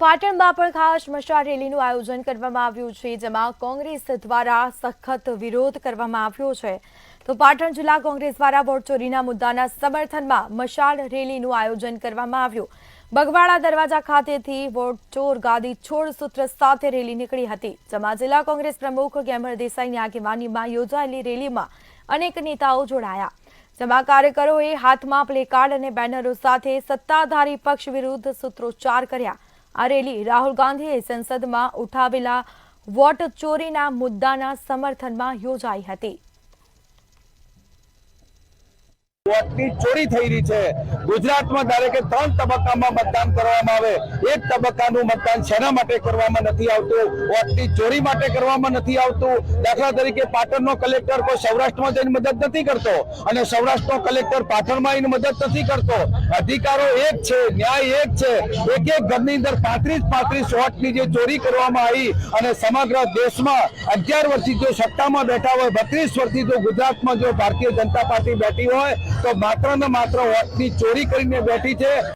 પાટણમાં પણ ખાસ મશાલ રેલીનું આયોજન કરવામાં આવ્યું છે, જેમાં કોંગ્રેસ દ્વારા સખત વિરોધ કરવામાં આવ્યો છે. તો પાટણ જિલ્લા કોંગ્રેસ દ્વારા વોટ ચોરીના મુદ્દાના સમર્થનમાં મશાળ રેલીનું આયોજન કરવામાં આવ્યું. બગવાડા દરવાજા ખાતેથી વોટ ચોર ગાદી છોડ સૂત્ર સાથે રેલી નીકળી હતી, જેમાં જિલ્લા કોંગ્રેસ પ્રમુખ ગેમર દેસાઈની આગેવાનીમાં યોજાયેલી રેલીમાં અનેક નેતાઓ જોડાયા. જેમાં કાર્યકરોએ હાથમાં પ્લેકાર્ડ અને બેનરો સાથે સત્તાધારી પક્ષ વિરુદ્ધ સૂત્રોચ્ચાર કર્યા. આ રેલી રાહુલ ગાંધીએ સંસદમાં ઉઠાવેલા વોટ ચોરીના મુદ્દાના સમર્થનમાં યોજાઈ હતી. વોટની ચોરી થઈ રહી છે. ગુજરાતમાં ધારે ત્રણ તબક્કામાં મતદાન કરવામાં આવે. એક તબક્કાનું મતદાન શેના માટે કરવામાં નથી આવતું? વોટની ચોરી માટે કરવામાં નથી આવતું? દાખલા તરીકે પાટણનો કલેક્ટર કોઈ સૌરાષ્ટ્રમાં જઈને મદદ નથી કરતો? અને સૌરાષ્ટ્રનો કલેક્ટર પાટણમાં આવીને મદદ નથી કરતો? અધિકારો એક છે, ન્યાય એક છે. એક એક ઘરની અંદર પાંત્રીસ પાંત્રીસ વોટની જે ચોરી કરવામાં આવી અને સમગ્ર દેશમાં અગિયાર વર્ષથી જો સત્તામાં બેઠા હોય, બત્રીસ વર્ષથી જો ગુજરાતમાં જો ભારતીય જનતા પાર્ટી બેઠી હોય તો માત્ર ને માત્ર વોટની ચોરી કરીને બેઠી છે.